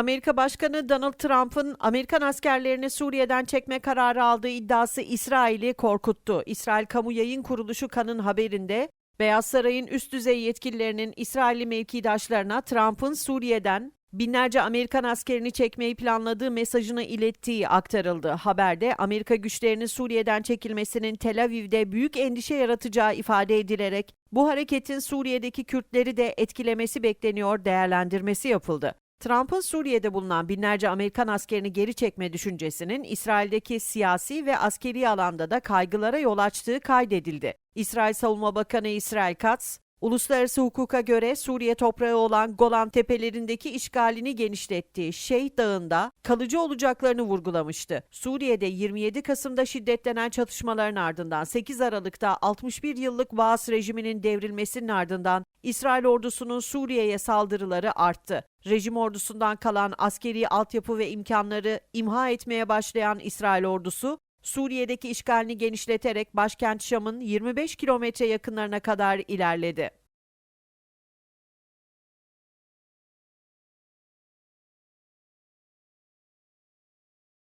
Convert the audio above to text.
Amerika Başkanı Donald Trump'ın Amerikan askerlerini Suriye'den çekme kararı aldığı iddiası İsrail'i korkuttu. İsrail Kamu Yayın Kuruluşu Kan'ın haberinde Beyaz Saray'ın üst düzey yetkililerinin İsrailli mevkidaşlarına Trump'ın Suriye'den binlerce Amerikan askerini çekmeyi planladığı mesajını ilettiği aktarıldı. Haberde Amerika güçlerinin Suriye'den çekilmesinin Tel Aviv'de büyük endişe yaratacağı ifade edilerek bu hareketin Suriye'deki Kürtleri de etkilemesi bekleniyor değerlendirmesi yapıldı. Trump'ın Suriye'de bulunan binlerce Amerikan askerini geri çekme düşüncesinin İsrail'deki siyasi ve askeri alanda da kaygılara yol açtığı kaydedildi. İsrail Savunma Bakanı İsrail Katz, uluslararası hukuka göre Suriye toprağı olan Golan Tepelerindeki işgalini genişlettiği Şeyh Dağı'nda kalıcı olacaklarını vurgulamıştı. Suriye'de 27 Kasım'da şiddetlenen çatışmaların ardından 8 Aralık'ta 61 yıllık Vaas rejiminin devrilmesinin ardından İsrail ordusunun Suriye'ye saldırıları arttı. Rejim ordusundan kalan askeri altyapı ve imkanları imha etmeye başlayan İsrail ordusu, Suriye'deki işgalini genişleterek başkent Şam'ın 25 kilometre yakınlarına kadar ilerledi.